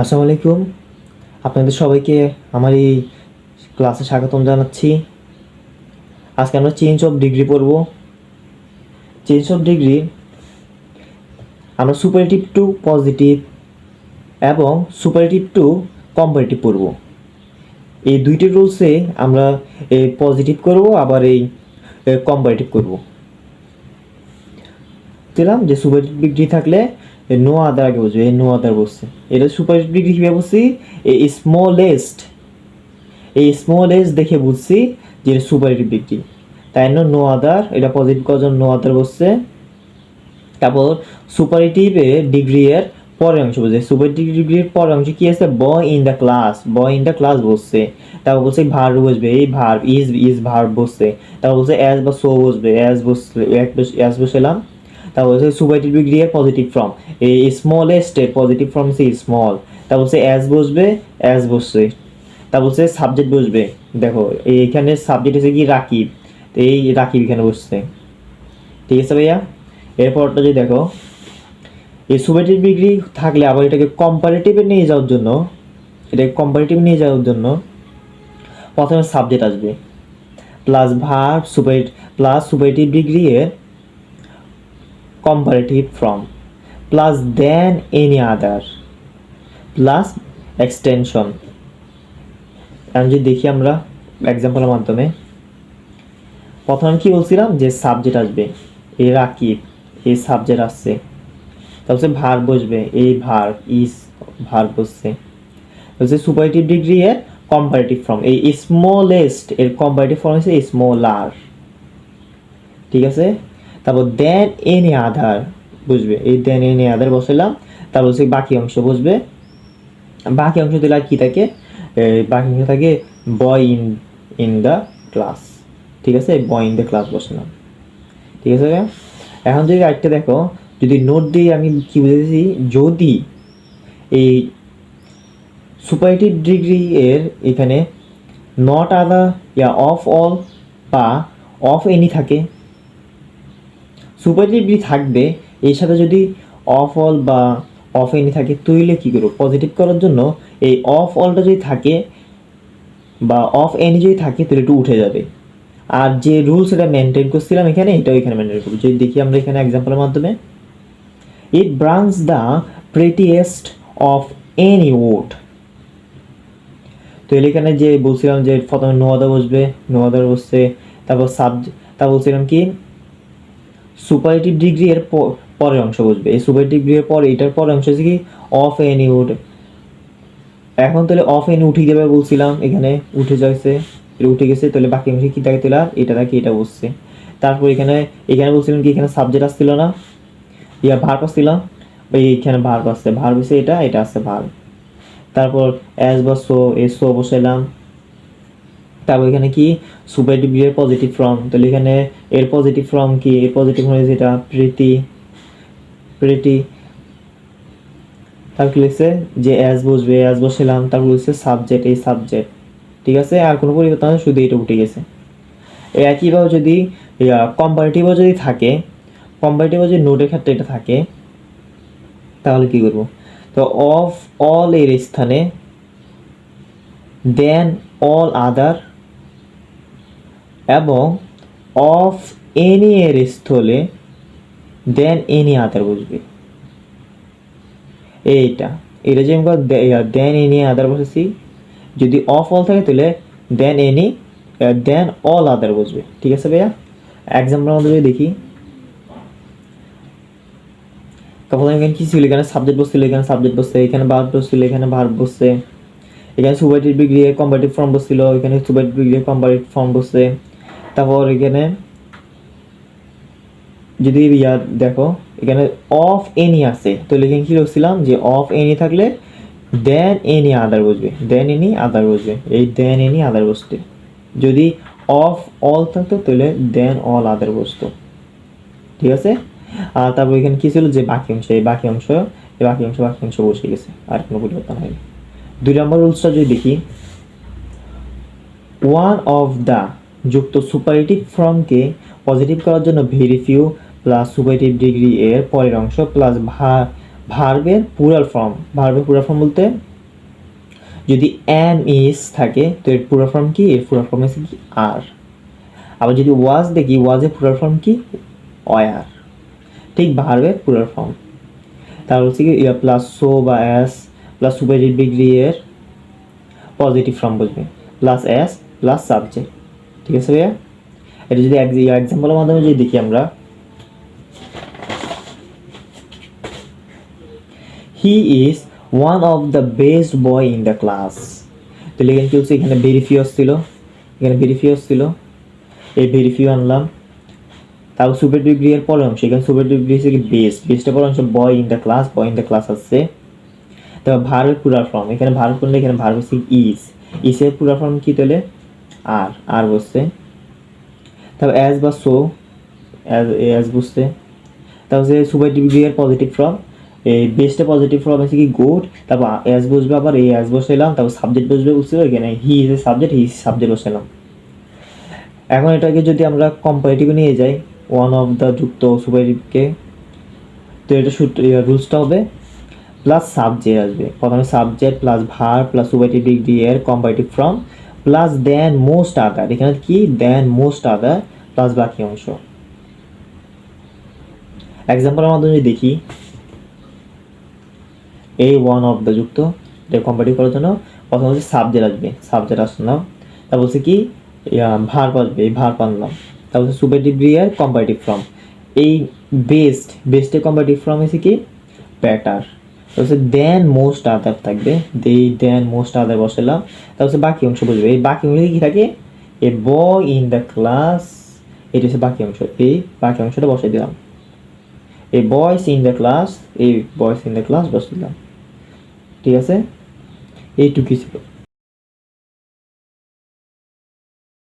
আসসালামু আলাইকুম। আপনাদের সবাইকে আমার এই ক্লাসে স্বাগতম জানাচ্ছি। আজকে আমরা চেঞ্জ অফ ডিগ্রি পড়ব। চেঞ্জ অফ ডিগ্রি আমরা সুপারেটিভ টু পজিটিভ এবং সুপারেটিভ টু কম্পারেটিভ পড়ব। এই দুইটি রুলসে আমরা এই পজিটিভ করব, আবার এই কম্পারেটিভ করব। দিলাম যে সুপারেটিভ ডিগ্রি থাকলে নো আদার আগে বসবে নো আদার বসছে। এটা সুপারেটিভ ডিগ্রি কীভাবে বসছি এই স্মলেস্ট এই স্মলেস্ট দেখে বুঝছি যে এটা সুপারেটিভ ডিগ্রি। তাই জন্য নো আদার এটা পজিটিভ করার জন্য নো আদার বসছে। তারপর সুপারেটিভে ডিগ্রি এর পরের অংশ বলছে সুপারেটিভ ডিগ্রির পরের অংশ কি আছে? Boy in the class boy in the class বসছে। তারপর বলছে ভার বসবে, এই ভার ইজ ইজ ভার বসছে। তারপর বলছে অ্যাজ বা সো বসবে অ্যাজ বসলে অ্যাজ বসেলাম। তারপর হচ্ছে সুপারেটিভ ডিগ্রি এর পজিটিভ ফর্ম এই স্মলেস্ট এর পজিটিভ ফর্ম হচ্ছে স্মল তারপর হচ্ছে অ্যাজ বসবে অ্যাজ বসছে। তারপর হচ্ছে সাবজেক্ট বসবে। দেখো, এইখানে সাবজেক্ট হচ্ছে কি? রাকিব। তো এই রাকিব এখানে বসছে। ঠিক আছে ভাইয়া? এরপরটা যদি দেখো, এই সুপারেটিভ ডিগ্রি থাকলে আবার এটাকে কম্পারেটিভে নিয়ে যাওয়ার জন্য, এটাকে কম্পারেটিভ নিয়ে যাওয়ার জন্য প্রথমে সাবজেক্ট আসবে। Plus verb superlative plus superlative degree এর comparative from, plus than any other, plus extension. এখন যদি দেখি আমরা এক্সাম্পলের মাধ্যমে, প্রথমে কি বলছিলাম যে সাবজেক্ট আসবে, এই রাকিব, এই সাবজেক্ট আসছে, তারপরে ভার বসবে, এই ভার ইস ভার বসছে হচ্ছে সুপারেটিভ ডিগ্রি এর কম্পারেটিভ ফর্ম এই স্মলেস্ট এর কম্পারেটিভ ফর্ম হচ্ছে স্মলার ঠিক আছে? তারপর দেন এনি আধার বুঝবে? এই দেন এনি আধার বসাইলাম, তারপর হচ্ছে বাকি অংশ বুঝবে বাকি অংশ দিলে আর কি থাকে? বাকি অংশ থাকে boy in in the class ঠিক আছে? বয় ইন দ্য ক্লাস বসালাম ঠিক আছে? এখন যদি আরেকটা দেখো, যদি নোট দিয়ে আমি কি বুঝেছি যদি এই সুপারেটিভ ডিগ্রি এর এখানে not other yeah of all বা অফ এনি থাকে সুপারটিভ ডিগ্রি থাকবে, এর সাথে যদি অফ অল বা অফ এনি থাকে তৈলে কী করব? পজিটিভ করার জন্য এই অফ অলটা যদি থাকে বা অফ এনি যদি থাকে, তাহলে একটু উঠে যাবে। আর যে রুলস এটা মেনটেন করছিলাম এখানে, এটাও এখানে মেনটেন করব। যদি দেখি আমরা এখানে এক্সাম্পলের মাধ্যমে it branch the prettiest of any ওট তো এখানে যে বলছিলাম যে প্রথমে নোয়াদা বসবে নোয়াদা বসছে, তারপর সাবজেক্ট তা বলছিলাম কি? সুপারেটিভ ডিগ্রি এর পরের অংশ বুঝবে এই সুপারেটিভ ডিগ্রি এর পরে এটার পরের অংশ হচ্ছে কি? অফ এনি উড এখন তাহলে অফ এনি উঠে যাবে বলছিলাম, এখানে উঠে যাচ্ছে এটা উঠে গেছে, তাহলে বাকি অংশে কি থাকে তাহলে এটা থাকে এটা বসছে। তারপর এখানে এখানে বলছিলাম কি, এখানে সাবজেক্ট আসছিল না? ইয়া ভার পাচ্ছিলাম ওই এইখানে ভার পাচ্ছে ভার বসে এটা এটা আছে ভার তারপর অ্যাজ বা সো এ সো বসাইলাম। তারপর এখানে কি? সুপারেটিভ এর পজিটিভ ফর্ম তাহলে এখানে এর পজিটিভ ফর্ম কি? এর পজিটিভ ফর্ম যেটা প্রীতি প্রীতি তারপর কি লিখছে? যে অ্যাজ বসবে অ্যাজ বসাইলাম, তারপর লিখছে সাবজেক্ট এই সাবজেক্ট ঠিক আছে? আর কোনো পরিবর্তন শুধু এটা উঠে গেছে। একইভাবে যদি কম্পারেটিভও যদি থাকে কম্পারেটিভও যদি নোটের ক্ষেত্রে এটা থাকে, তাহলে কি করব? তো অফ অল এর স্থানে দেন অল আদার এবং অফ এনি এর স্থলে দেন এনি আদার বুঝবে এইটা। এটা যে আমরা দেন এনি আদার বসেছি। যদি অফ অল থাকে তাহলে দেন এনি দেন অল আদার বুঝবে ঠিক আছে ভাইয়া? এক্সাম্পল আমাদের যদি দেখি। তখন এখানে কি ছিল? এখানে সাবজেক্ট বসছিল, এখানে সাবজেক্ট বসছে, এখানে ভার্ব বসছিল, এখানে ভার্ব বসছে। এখানে সুপারেটিভ ডিগ্রি কম্পারেটিভ ফর্ম বসছিল, এখানে সুপারেটিভ ডিগ্রি কম্পারেটিভ ফর্ম বসছে। তারপর এখানে, যদি ইয়া দেখো, এখানে অফ এনি আছে, তো এখানে কি লিখছিলাম যে অফ এনি থাকলে দেন এনি আদার বসবে দেন এনি আদার বসবে, এই দেন এনি আদার বসতে। যদি অফ অল থাকতো তাহলে দেন অল আদার বসতো। ঠিক আছে? আর তারপর এখানে কি ছিল? যে বাকি অংশ, এই বাকি অংশ, এই বাকি অংশ বাকি অংশ বসে গেছে, আর কোনো পরিবর্তন হয়নি। দুই নম্বর রুলসটা যদি দেখি ওয়ান অফ দ্য যুক্ত সুপারেটিভ ফর্মকে পজিটিভ করার জন্য very few plus superlative degree এর পরের অংশ প্লাস ভার্বের পুরাল ফর্ম ভার্বের পুরাল ফর্ম বলতে যদি এম ইস থাকে, তো এর পুরাল ফর্ম কি? এর পুরাল ফর্ম হচ্ছে কি? আর। আবার যদি ওয়াজ দেখি ওয়াজের পুরাল ফর্ম কি? অয়ার ঠিক ভার্বের পুরাল ফর্ম তার হচ্ছে কি প্লাস সো বা এস প্লাস সুপারজিট ডিগ্রি এর পজিটিভ ফর্ম বুঝবে। প্লাস এস প্লাস সাবজেক্ট ঠিক আছে ভাইয়া? এটা যদি এক্সাম্পলের মাধ্যমে যদি দেখি আমরা। He is one of the best boy in the class তাহলে এখানে কি হচ্ছে, এখানে ভেরিফিওস ছিল। এখানে ভেরিফিওস ছিল। এই ভেরিফিও আনলাম। তাও সুপার ডিগ্রি এর পরের অংশ। এখানে সুপার ডিগ্রি হচ্ছে কি বেস্ট বেস্টের পরের অংশ boy in the class boy in the class আসছে তারপর ভার্বের পুরার ফর্ম এখানে ভার্ব করলে এখানে ভার্ব হচ্ছে ইজ ইসের পুরার ফর্ম কি তাহলে? আর আর বসছে তারপর অ্যাজ বা সো অ্যাজ অ্যাজ বুঝতে তারপর যে সুপার ডিগ্রি এর পজিটিভ ফর্ম এই বেস্টে পজিটিভ ফর্ম আছে কি গুড তারপর অ্যাজ বসবে আবার, এই অ্যাজ বসাইলাম, তারপর সাবজেক্ট বসবে বুঝতে এখানে he is a subject he subject বসাইলাম। এখন এটাকে যদি আমরা কম্পারেটিভে নিয়ে যাই ওয়ান অফ দ্য যুক্ত সুপারটিভকে তো এটা রুলসটা হবে প্লাস সাবজেক্ট আসবে। প্রথমে subject plus verb plus superlative degree এর comparative form plus than most other এখানে কি? দেন মোস্ট আদার প্লাস বাকি অংশ। এক্সাম্পলের মাধ্যমে যদি দেখি এই ওয়ান অফ দ্য যুক্ত, এটা কম্পারেটিভ করার জন্য প্রথমে হচ্ছে সাবজেক্ট আসবে সাবজেক্ট আসলাম তারপর হচ্ছে কি ভার আসবে, এই ভার তারপর হচ্ছে সুপার ডিগ্রি এর কম্পারেটিভ ফর্ম এই বেস্ট বেস্টের কম্পারেটিভ ফর্ম হচ্ছে কি? প্যাটার তারপর দেন মোস্ট আদার থাকবে। দেই দেন মোস্ট আদার বসালাম তারপর বাকি অংশ বুঝবে। এই বাকি অংশ কি থাকে? A boy in the class এটা হচ্ছে বাকি অংশ। এই বাকি অংশটা বসাই দিলাম। এ বয়স ইন দ্য ক্লাস এই বয়স ইন দ্য ক্লাস বসে দিলাম। ঠিক আছে? এইটুকুই ছিল।